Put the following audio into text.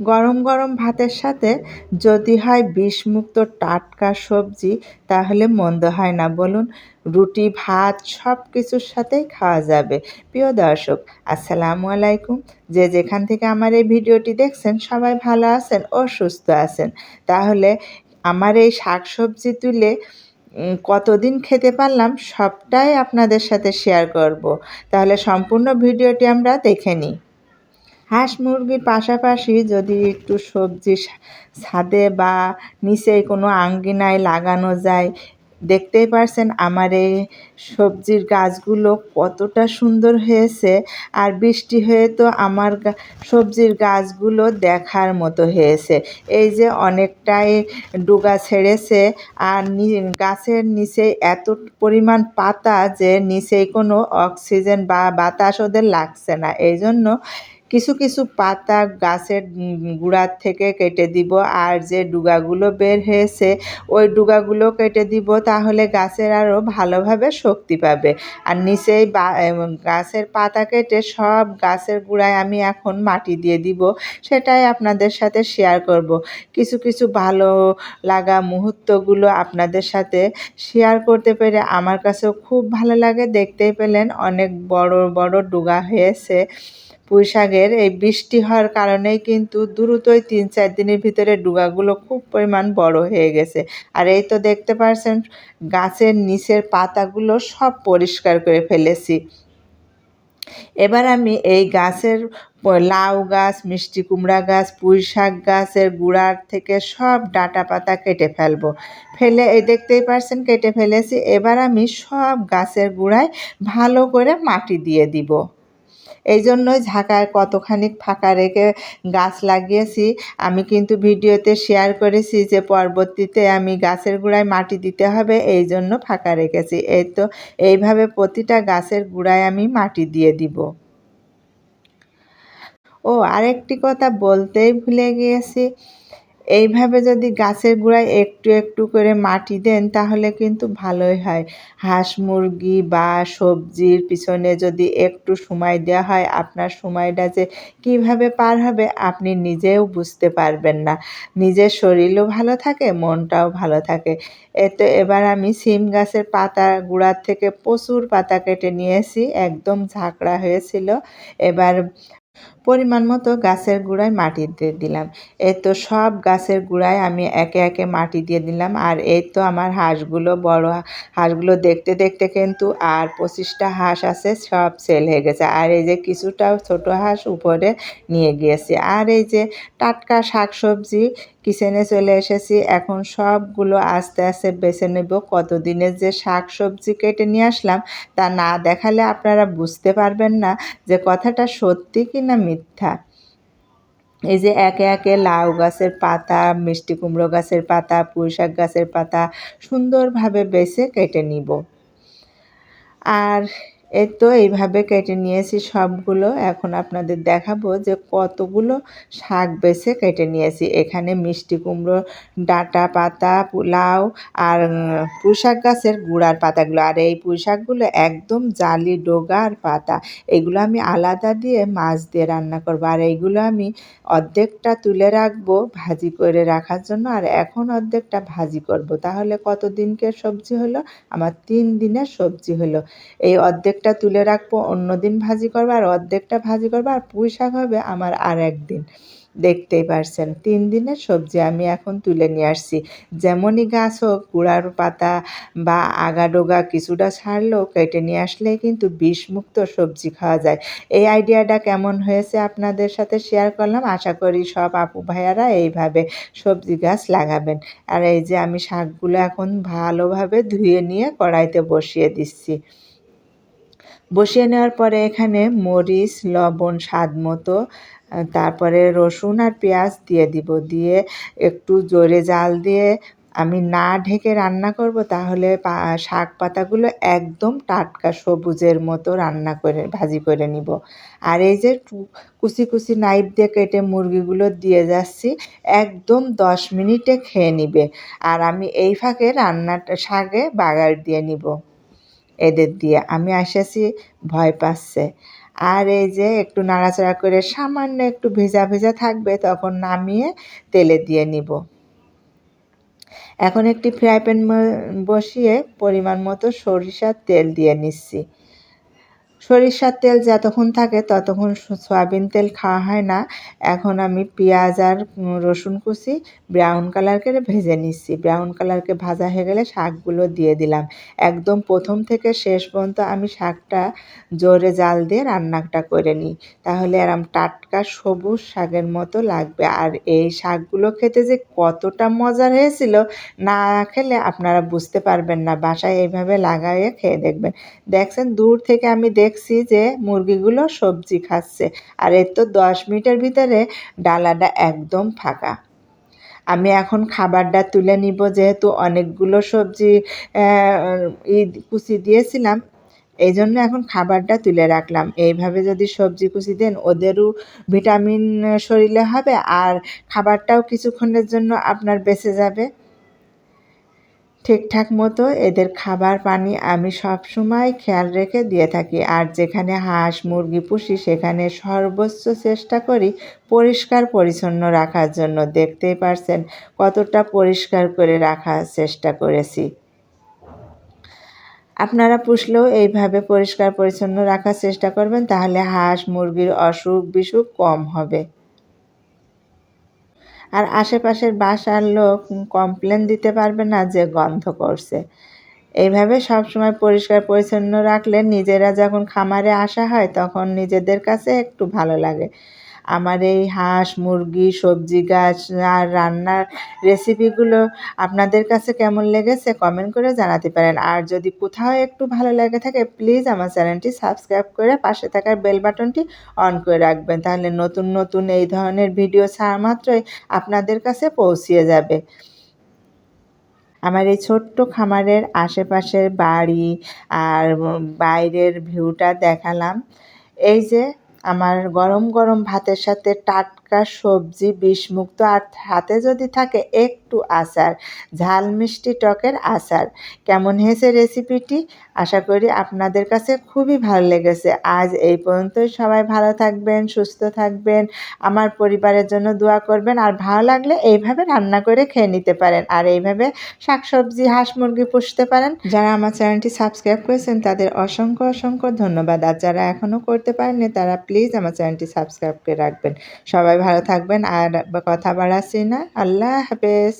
গরম গরম ভাতের সাথে যদি হয় বিষমুক্ত টাটকা সবজি, তাহলে মন্দ হয় না। বলুন, রুটি, ভাত সব কিছুর সাথেই খাওয়া যাবে। প্রিয় দর্শক, আসসালামু আলাইকুম। যে যেখান থেকে আমার এই ভিডিওটি দেখছেন, সবাই ভালো আছেন ও সুস্থ আছেন। তাহলে আমার এই শাক সবজি তুলে কতদিন খেতে পারলাম সবটাই আপনাদের সাথে শেয়ার করব। তাহলে সম্পূর্ণ ভিডিওটি আমরা দেখে নিই। হাঁস মুরগির পাশাপাশি যদি একটু সবজি ছাদে বা নিচে কোনো আঙ্গিনায় লাগানো যায়, দেখতেই পারছেন আমার এই সবজির গাছগুলো কতটা সুন্দর হয়েছে। আর বৃষ্টি হয়ে তো আমার সবজির গাছগুলো দেখার মতো হয়েছে। এই যে অনেকটাই ডুগা ছেড়েছে, আর গাছের নিচে এত পরিমাণ পাতা যে নিচেই কোনো অক্সিজেন বা বাতাস ওদের লাগছে না। এই জন্য কিছু কিছু পাতা গাছের গুঁড়ার থেকে কেটে দিব আর যে ডুগাগুলো বের হয়েছে, ওই ডুগাগুলো কেটে দিব তাহলে গাছের আরও ভালোভাবে শক্তি পাবে। আর নিচেই গাছের পাতা কেটে সব গাছের গুঁড়ায় আমি এখন মাটি দিয়ে দিব, সেটাই আপনাদের সাথে শেয়ার করব। কিছু কিছু ভালো লাগা মুহূর্তগুলো আপনাদের সাথে শেয়ার করতে পেরে আমার কাছেও খুব ভালো লাগে। দেখতেই পেলেন অনেক বড় বড় ডুগা হয়েছে। পুঁই শাকের এই বৃষ্টি হওয়ার কারণেই কিন্তু দ্রুতই তিন চার দিনের ভিতরে ডুগাগুলো খুব পরিমাণ বড় হয়ে গেছে। আর এই তো দেখতে পারছেন, গাছের নিচের পাতাগুলো সব পরিষ্কার করে ফেলেছি। এবার আমি এই গাছের লাউ গাছ, মিষ্টি কুমড়া গাছ, পুঁই শাক গাছের গুঁড়ার থেকে সব ডাটা পাতা কেটে ফেলব। ফেলে এই দেখতেই পারছেন, কেটে ফেলেছি। এবার আমি সব গাছের গুঁড়ায় ভালো করে মাটি দিয়ে দিব। এই জন্যই ঝাঁকায় কতখানি ফাঁকা রেখে গাছ লাগিয়েছি। আমি কিন্তু ভিডিওতে শেয়ার করেছি যে পরবর্তীতে আমি গাছের গুড়ায় মাটি দিতে হবে এই জন্য ফাঁকা রেখেছি। এই তো, এইভাবে প্রতিটা গাছের গুড়ায় আমি মাটি দিয়ে দিব। ও, আরেকটি কথা বলতেই ভুলে গিয়েছি। এইভাবে যদি গাছের গোড়ায় একটু একটু করে মাটি দেন, তাহলে কিন্তু ভালোই হয়। হাঁস মুরগি বা সবজির পিছনে যদি একটু সময় দেওয়া হয়, আপনার সময়টা যে কীভাবে পার হবে আপনি নিজেও বুঝতে পারবেন না। নিজের শরীরও ভালো থাকে, মনটাও ভালো থাকে। এতে এবার আমি সিম গাছের পাতা গুঁড়ার থেকে প্রচুর পাতা কেটে নিয়েছি, একদম ঝাঁকড়া হয়েছিল। এবার পরিমাণ মতো গাছের গুঁড়ায় মাটি দিয়ে দিলাম। এই তো সব গাছের গুঁড়ায় আমি একে একে মাটি দিয়ে দিলাম। আর এই তো আমার হাঁসগুলো, বড় হাঁসগুলো দেখতে দেখতে কিন্তু আর পঁচিশটা হাঁস আছে, সব সেল হয়ে গেছে। আর এই যে কিছুটা ছোট হাঁস উপরে নিয়ে গিয়েছি। আর এই যে টাটকা শাক সবজি কিচেনে চলে এসেছি। এখন সবগুলো আস্তে আস্তে বেছে নেব। কতদিনের যে শাক সবজি কেটে নিয়ে আসলাম তা না দেখালে আপনারা বুঝতে পারবেন না যে কথাটা সত্যি কি না মিথ্যা? এই যে একে একে লাউ গাছের পাতা, মিষ্টি কুমড়ো গাছের পাতা, পুঁই শাক গাছের পাতা সুন্দরভাবে বেছে কেটে নিব। আর এই তো এইভাবে কেটে নিয়েছি সবগুলো। এখন আপনাদের দেখাবো যে কতগুলো শাক বেছে কেটে নিয়েছি। এখানে মিষ্টি কুমড়ো, ডাটা পাতা, পোলাও আর পুঁশাক গাছের গুঁড়ার পাতাগুলো। আর এই পুঁশাকগুলো একদম জালি ডোগার পাতা। এগুলো আমি আলাদা দিয়ে মাছ দিয়ে রান্না করব। আর এইগুলো আমি অর্ধেকটা তুলে রাখব ভাজি করে রাখার জন্য। আর এখন অর্ধেকটা ভাজি করব। তাহলে কত দিনকে সবজি হলো? আমার তিন দিনের সবজি হলো। এই অর্ধেক অর্ধেকটা তুলে রাখব অন্য দিন ভাজি করব, আর অর্ধেকটা ভাজি করব, আর পুঁই শাক হবে আমার আর একদিন। দেখতেই পারছেন, তিন দিনের সবজি আমি এখন তুলে নিয়ে আসছি। যেমনই গাছ হোক কুড়ার পাতা বা আগাডোগা কিছুটা ছাড়লেও কেটে নিয়ে আসলে কিন্তু বিষমুক্ত সবজি খাওয়া যায়। এই আইডিয়াটা কেমন হয়েছে আপনাদের সাথে শেয়ার করলাম। আশা করি সব আপু ভাইয়ারা এইভাবে সবজি গাছ লাগাবেন। আর এই যে আমি শাকগুলো এখন ভালোভাবে ধুয়ে নিয়ে কড়াইতে বসিয়ে দিচ্ছি। বসিয়ে নেওয়ার পরে এখানে মরিচ, লবণ, স্বাদ মতো তারপরে রসুন আর পেঁয়াজ দিয়ে দিব। দিয়ে একটু জোরে জাল দিয়ে আমি না ঢেকে রান্না করব, তাহলে শাক পাতাগুলো একদম টাটকা সবুজের মতো রান্না করে, ভাজি করে নিব। আর এই যে কুচি কুচি নাইফ দিয়ে কেটে মুরগিগুলো দিয়ে যাচ্ছি, একদম দশ মিনিটে খেয়ে নিবে। আর আমি এই ফাঁকে রান্নাটা, শাকে বাগার দিয়ে নিব। এদের দিয়ে। আমি আসেছি ভয় পাচ্ছে। আর এই যে একটু নাড়াচাড়া করে সামান্য একটু ভেজা ভেজা থাকবে, তখন নামিয়ে তেলে দিয়ে নিব। এখন একটি ফ্রাই প্যান বসিয়ে পরিমাণ মতো সরিষার তেল দিয়ে নিচ্ছি। সরিষার তেল যতক্ষণ থাকে ততক্ষণ সয়াবিন তেল খাওয়া হয় না। এখন আমি পেঁয়াজ আর রসুন কুচি ব্রাউন কালারকে ভেজে নিচ্ছি। ব্রাউন কালারকে ভাজা হয়ে গেলে শাকগুলো দিয়ে দিলাম। একদম প্রথম থেকে শেষ পর্যন্ত আমি শাকটা জোরে জাল দিয়ে রান্নাটা করে নিই। তাহলে এরম টাটকা সবুজ শাকের মতো লাগবে। আর এই শাকগুলো খেতে যে কতটা মজার হয়েছিল, না খেলে আপনারা বুঝতে পারবেন না। বাসায় এইভাবে লাগাইয়ে খেয়ে দেখবেন। দেখছেন, দূর থেকে আমি দেখছি যে মুরগিগুলো সবজি খাচ্ছে। আর এর তো দশ মিনিটের ভিতরে ডালাটা একদম ফাঁকা। আমি এখন খাবারটা তুলে নিব যেহেতু অনেকগুলো সবজি কুচি দিয়েছিলাম। এই জন্য এখন খাবারটা তুলে রাখলাম। এইভাবে যদি সবজি কুচি দেন, ওদেরও ভিটামিন শরীরে হবে আর খাবারটাও কিছুক্ষণের জন্য আপনার বেঁচে যাবে। ঠিকঠাক মতো এদের খাবার, পানি আমি সব সময় খেয়াল রেখে দিয়ে থাকি। আর যেখানে হাঁস, মুরগি, পুষি, সেখানে সর্বোচ্চ চেষ্টা করি পরিষ্কার, পরিচ্ছন্ন রাখার জন্য। দেখতেই পারছেন কতটা পরিষ্কার করে রাখার চেষ্টা করেছি। আপনারা পুষলেও এইভাবে পরিষ্কার, পরিচ্ছন্ন রাখার চেষ্টা করবেন, তাহলে হাঁস, মুরগির অসুখ বিসুখ কম হবে। আর আশেপাশের বাসার লোক কমপ্লেন দিতে পারবে না যে গন্ধ করছে। এইভাবে সবসময় পরিষ্কার পরিচ্ছন্ন রাখলে নিজেরা যখন খামারে আসা হয়, তখন নিজেদের কাছে একটু ভালো লাগে। আমার এই হাঁস, মুরগি, সবজি, গাছ আর রান্নার রেসিপিগুলো আপনাদের কাছে কেমন লেগেছে কমেন্ট করে জানাতে পারেন। আর যদি কোথাও একটু ভালো লেগে থাকে প্লিজ আমার চ্যানেলটি সাবস্ক্রাইব করে পাশে থাকার বেল বাটনটি অন করে রাখবেন। তাহলে নতুন নতুন এই ধরনের ভিডিও ছাড়া মাত্রই আপনাদের কাছে পৌঁছিয়ে যাবে। আমার এই ছোট্ট খামারের আশেপাশের বাড়ি আর বাইরের ভিউটা দেখালাম। এই যে আমার গরম গরম ভাতের সাথে টাটকা সবজি বিষমুক্ত আর হাতে যদি থাকে একটু আচার, ঝাল মিষ্টি টকের আচার। কেমন হয়েছে রেসিপিটি? আশা করি আপনাদের কাছে খুবই ভালো লেগেছে। আজ এই পর্যন্তই। সবাই ভালো থাকবেন, সুস্থ থাকবেন, আমার পরিবারের জন্য দোয়া করবেন। আর ভালো লাগলে এইভাবে রান্না করে খেয়ে নিতে পারেন। আর এইভাবে শাকসবজি, হাঁস মুরগি পুষতে পারেন। যারা আমার চ্যানেলটি সাবস্ক্রাইব করেছেন, তাদের অসংখ্য অসংখ্য ধন্যবাদ। আর যারা এখনও করতে পারেননি, তারা প্লিজ আমার চ্যানেলটি সাবস্ক্রাইব করে রাখবেন। সবাই ভালো থাকবেন আর কথা বাড়াচ্ছি না। আল্লাহ হাফেজ।